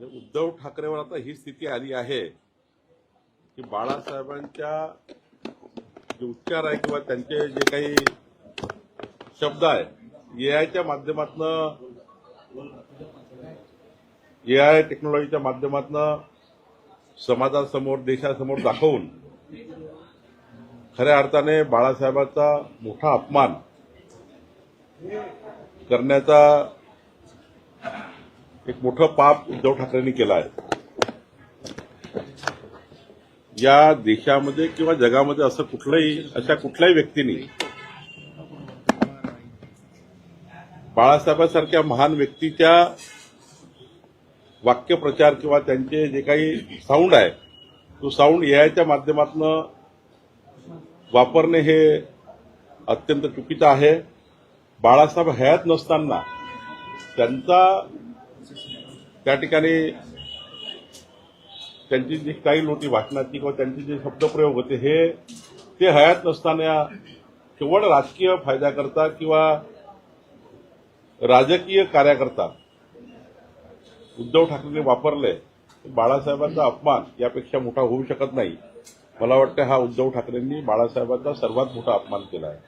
म्हणजे उद्धव ठाकरेवर आता ही स्थिती आली आहे की बाळासाहेबांच्या जे उच्चार आहे किंवा त्यांचे जे काही शब्द आहे एआयच्या माध्यमातनं एआय टेक्नॉलॉजीच्या माध्यमातनं समाजासमोर देशासमोर दाखवून खऱ्या अर्थाने बाळासाहेबांचा मोठा अपमान करण्याचा एक मोठं पाप उद्धव ठाकरेंनी केलं आहे या देशामध्ये किंवा जगामध्ये असं कुठलंही अशा कुठल्याही व्यक्तीने बाळासाहेबांसारख्या महान व्यक्तीच्या वाक्यप्रचार किंवा त्यांचे जे काही साऊंड आहे तो साऊंड एआयच्या माध्यमातून वापरणे हे अत्यंत चुकीचं आहे. बाळासाहेब हयात नसताना त्यांचा त्या ठिकाणी त्यांची जी स्टाईल होती भाषणाची किंवा त्यांचे जे शब्दप्रयोग होते हे ते हयात नसताना केवळ राजकीय फायद्याकरता किंवा राजकीय कार्याकरता उद्धव ठाकरेंनी वापरले बाळासाहेबांचा अपमान यापेक्षा मोठा होऊ शकत नाही. मला वाटतं हा उद्धव ठाकरेंनी बाळासाहेबांचा सर्वात मोठा अपमान केला आहे.